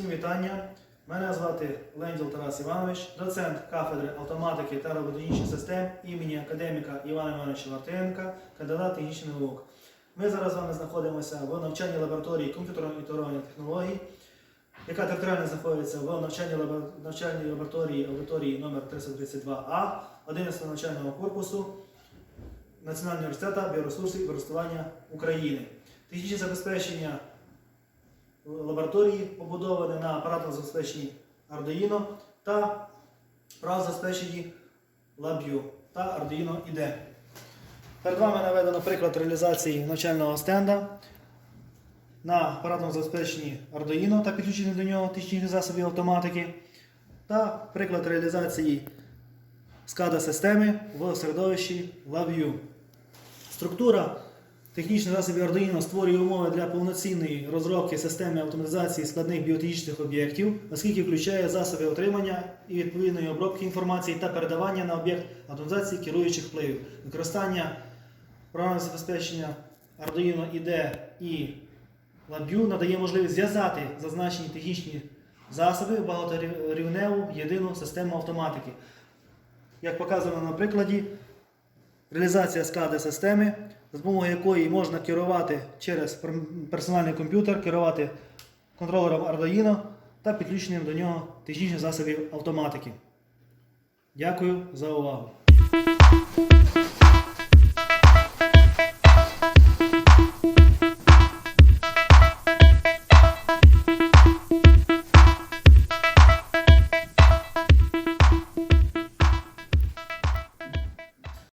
Всім вітання. Мене звати Ленділ Тарас Іванович, доцент кафедри автоматики та робототехнічних систем імені академіка Івана Івановича Мартиненка, кандидат технічних наук. Ми зараз з вами знаходимося в навчальній лабораторії і технологій, яка територіально знаходиться в навчальній, лаба- навчальній лабораторії аудиторії номер 332А 11 навчального корпусу Національного університету біоресурсів і користування України. Технічне забезпечення лабораторії побудоване на апаратному забезпеченні Arduino та право забезпеченні LabVIEW та Arduino IDE. Перед вами наведено приклад реалізації навчального стенда на апаратному забезпеченні Arduino та підключених до нього технічних засобів автоматики та приклад реалізації SCADA системи в середовищі LabVIEW. Структура технічних засобів Arduino створює умови для повноцінної розробки системи автоматизації складних біотехнічних об'єктів, оскільки включає засоби отримання і відповідної обробки інформації та передавання на об'єкт автоматизації керуючих впливів. Використання програмного забезпечення Arduino IDE і LabVIEW надає можливість зв'язати зазначені технічні засоби в багаторівневу єдину систему автоматики. Як показано на прикладі, реалізація SCADA системи, за допомогою якої можна керувати через персональний комп'ютер, керувати контролером Arduino та підключенням до нього технічних засобів автоматики. Дякую за увагу.